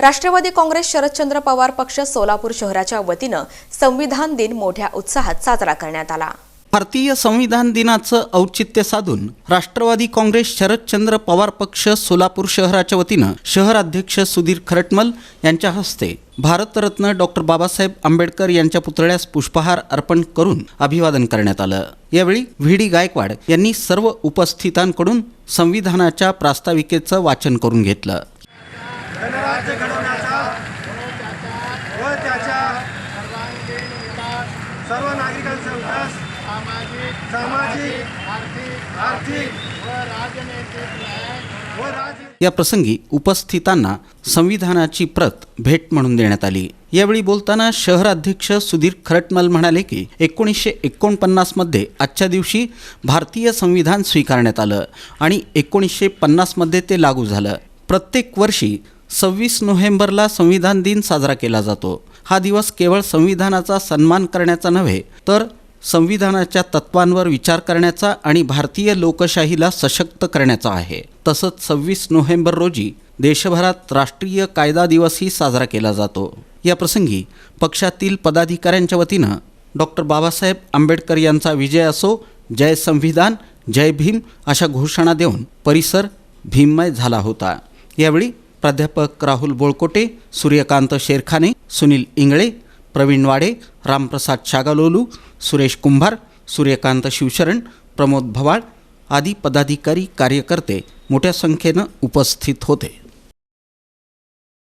राष्ट्रवादी काँग्रेस शरदचंद्र पवार पक्ष सोलापूर शहराच्या वतीनं संविधान दिन मोठ्या उत्साहात साजरा करण्यात आला. भारतीय संविधान दिनाचं औचित्य साधून राष्ट्रवादी काँग्रेस शरदचंद्र पवार पक्ष सोलापूर शहराच्या वतीनं शहराध्यक्ष सुधीर खरटमल यांच्या हस्ते भारतरत्न डॉक्टर बाबासाहेब आंबेडकर यांच्या पुतळ्यास पुष्पहार अर्पण करून अभिवादन करण्यात आलं. यावेळी व्ही डी गायकवाड यांनी सर्व उपस्थितांकडून संविधानाच्या प्रास्ताविकेचं वाचन करून घेतलं. राज्य घडवण्याचा व त्याच्या सर्व नागरिकांचा विकास सामाजिक आर्थिक व राजनीतिक या प्रसंगी उपस्थितांना संविधानाची प्रत भेट म्हणून देण्यात आली. यावेळी बोलताना शहराध्यक्ष सुधीर खरटमल म्हणाले की एकोणीसशे एकोणपन्नासमध्ये आजच्या दिवशी भारतीय संविधान स्वीकारण्यात आलं आणि एकोणीसशे पन्नासमध्ये ते लागू झालं. प्रत्येक वर्षी सव्वीस नोव्हेंबरला संविधान दिन साजरा केला जातो. हा दिवस केवळ संविधानाचा सन्मान करण्याचा नव्हे तर संविधानाच्या तत्वांवर विचार करण्याचा आणि भारतीय लोकशाहीला सशक्त करण्याचा आहे. तसंच सव्वीस नोव्हेंबर रोजी देशभरात राष्ट्रीय कायदा दिवसही साजरा केला जातो. या प्रसंगी पक्षातील पदाधिकाऱ्यांच्या वतीनं डॉक्टर बाबासाहेब आंबेडकर यांचा विजय असो जय संविधान जय भीम अशा घोषणा देऊन परिसर भीममय झाला होता. यावेळी प्राध्यापक राहुल बोळकोटे सूर्यकांत शेरखाने सुनील इंगळे प्रवीण वाडे रामप्रसाद शागालोलू सुरेश कुंभार सूर्यकांत शिवशरण प्रमोद भवाळ आदी पदाधिकारी कार्यकर्ते मोठ्या संख्येनं उपस्थित होते.